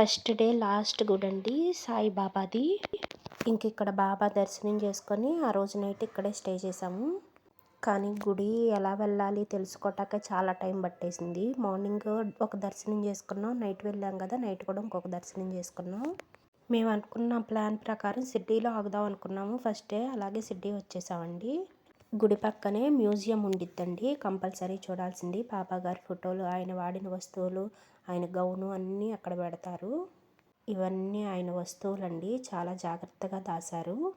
First day last గుడి అండి సాయిబాబాది. ఇంక ఇక్కడ బాబా దర్శనం చేసుకొని ఆ రోజు నైట్ ఇక్కడే స్టే చేసాము. కానీ గుడి ఎలా వెళ్ళాలి తెలుసుకోవటానికి చాలా టైం పట్టేసింది. మార్నింగ్ ఒక దర్శనం చేసుకున్నాం నైట్ వెళ్ళాం కదా నైట్ కూడా ఇంకొక దర్శనం చేసుకున్నాం. మేము అనుకున్న ప్లాన్ ప్రకారం సిడ్డీలో ఆగుదాం అనుకున్నాము ఫస్ట్ డే అలాగే సిడ్డీ వచ్చేసామండి. గుడి పక్కనే మ్యూజియం ఉండిద్దండి. కంపల్సరీ చూడాల్సింది. పాపగారి ఫోటోలు ఆయన వాడిన వస్తువులు ఆయన గౌను అన్నీ అక్కడ పెడతారు. ఇవన్నీ ఆయన వస్తువులండి. చాలా జాగ్రత్తగా దాశారు.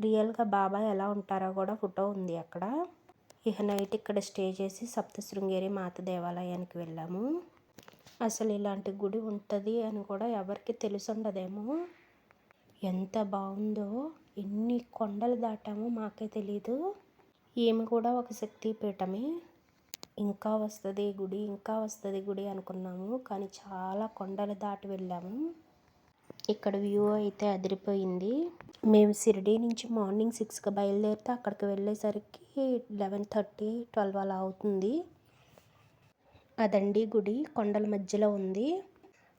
రియల్గా బాబా ఎలా ఉంటారో కూడా ఫోటో ఉంది అక్కడ. ఇక నైట్ ఇక్కడ స్టే చేసి సప్త శృంగేరి మాత దేవాలయానికి వెళ్ళాము. అసలు ఇలాంటి గుడి ఉంటుంది అని కూడా ఎవరికి తెలుసుండదేమో. ఎంత బాగుందో ఎన్ని కొండలు దాటామో మాకే తెలీదు. ఈమె కూడా ఒక శక్తిపీఠమే ఇంకా వస్తుంది గుడి ఇంకా వస్తుంది గుడి అనుకున్నాము. కానీ చాలా కొండలు దాటి వెళ్ళాము. ఇక్కడ వ్యూ అయితే అదిరిపోయింది. మేము షిరిడి నుంచి మార్నింగ్ సిక్స్కి బయలుదేరితే అక్కడికి వెళ్ళేసరికి లెవెన్ థర్టీ ట్వెల్వ్ అలా అవుతుంది. అదండి గుడి. కొండల మధ్యలో ఉంది.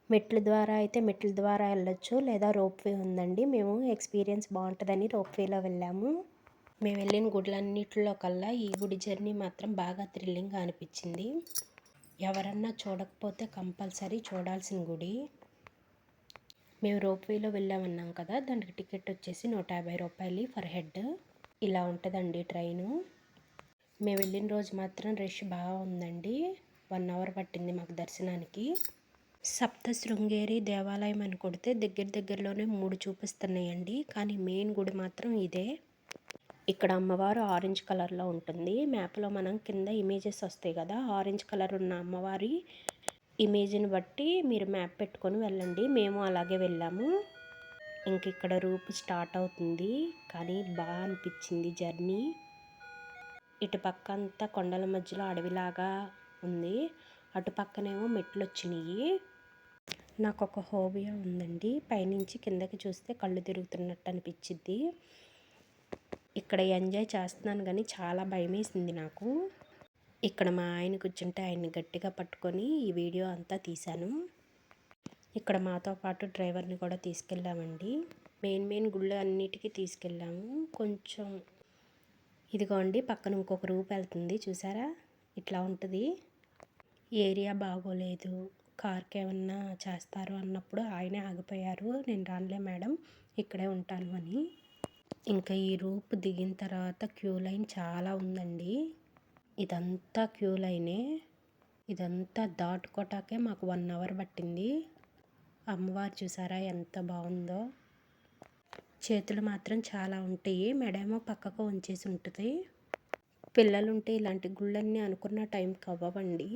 మెట్ల ద్వారా అయితే మెట్ల ద్వారా వెళ్ళొచ్చు. లేదా రోప్వే ఉందండి. మేము ఎక్స్పీరియన్స్ బాగుంటుందని రోప్వేలో వెళ్ళాము. మేము వెళ్ళిన గుడులన్నిటిలో కల్లా ఈ గుడి జర్నీ మాత్రం బాగా థ్రిల్లింగ్గా అనిపించింది. ఎవరన్నా చూడకపోతే కంపల్సరీ చూడాల్సిన గుడి. మేము రోప్వేలో వెళ్ళామన్నాం కదా దానికి టికెట్ వచ్చేసి నూట యాభై రూపాయలు ఫర్ హెడ్. ఇలా ఉంటుందండి ట్రైను. మేము వెళ్ళిన రోజు మాత్రం రష్ బాగా ఉందండి. వన్ అవర్ పట్టింది మాకు దర్శనానికి. సప్త శృంగేరి దేవాలయం అని కొడితే దగ్గర దగ్గరలోనే మూడు చూపిస్తున్నాయండి. కానీ మెయిన్ గుడి మాత్రం ఇదే. ఇక్కడ అమ్మవారు ఆరెంజ్ కలర్లో ఉంటుంది. మ్యాప్లో మనం కింద ఇమేజెస్ వస్తాయి కదా ఆరెంజ్ కలర్ ఉన్న అమ్మవారి ఇమేజ్ని బట్టి మీరు మ్యాప్ పెట్టుకొని వెళ్ళండి. మేము అలాగే వెళ్ళాము. ఇంక ఇక్కడ రూప్ స్టార్ట్ అవుతుంది. కానీ బాగా అనిపించింది జర్నీ. ఇటు పక్క అంతా కొండల మధ్యలో అడవిలాగా ఉంది. అటు పక్కనేమో మెట్లు వచ్చినాయి. నాకు ఒక హోబియా ఉందండి. పైనుంచి కిందకి చూస్తే కళ్ళు తిరుగుతున్నట్టు అనిపించింది ఇక్కడ ఎంజాయ్ చేస్తున్నాను కానీ చాలా భయం వేసింది నాకు. ఇక్కడ మా ఆయన కూర్చుంటే ఆయన్ని గట్టిగా పట్టుకొని ఈ వీడియో అంతా తీశాను. ఇక్కడ మాతో పాటు డ్రైవర్ని కూడా తీసుకెళ్ళామండి. మెయిన్ మెయిన్ గుళ్ళు అన్నిటికీ తీసుకెళ్ళాము. కొంచెం ఇదిగోండి పక్కన ఇంకొక రూప్ వెళ్తుంది చూసారా? ఇట్లా ఉంటుంది. ఏరియా బాగోలేదు. కార్కి ఏమన్నా చేస్తారు అన్నప్పుడు ఆయనే ఆగిపోయారు. నేను రానులే మేడం ఇక్కడే ఉంటాను అని. ఇంకా ఈ రూప్ దిగిన తర్వాత క్యూ లైన్ చాలా ఉందండి. ఇదంతా క్యూ లైనే. ఇదంతా దాటుకోటాకే మాకు వన్ అవర్ పట్టింది. అమ్మవారు చూసారా ఎంత బాగుందో. చేతులు మాత్రం చాలా ఉంటాయి. మెడేమో పక్కకు ఉంచేసి ఉంటుంది. పిల్లలుంటే ఇలాంటి గుళ్ళన్నీ అనుకున్న టైంకి అవ్వవండి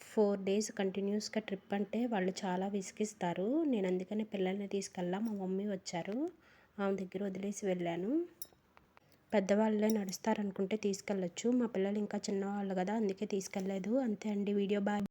ఫోర్ డేస్ కంటిన్యూస్గా ట్రిప్ అంటే వాళ్ళు చాలా విసిగిస్తారు. నేను అందుకనే పిల్లల్ని తీసుకెళ్ళా. మా మమ్మీ వచ్చారు. ఆమె దగ్గర వదిలేసి వెళ్ళాను. పెద్దవాళ్ళే నడుస్తారనుకుంటే తీసుకెళ్ళచ్చు. మా పిల్లలు ఇంకా చిన్నవాళ్ళు కదా అందుకే తీసుకెళ్ళలేదు. అంతే అండి. Video bye.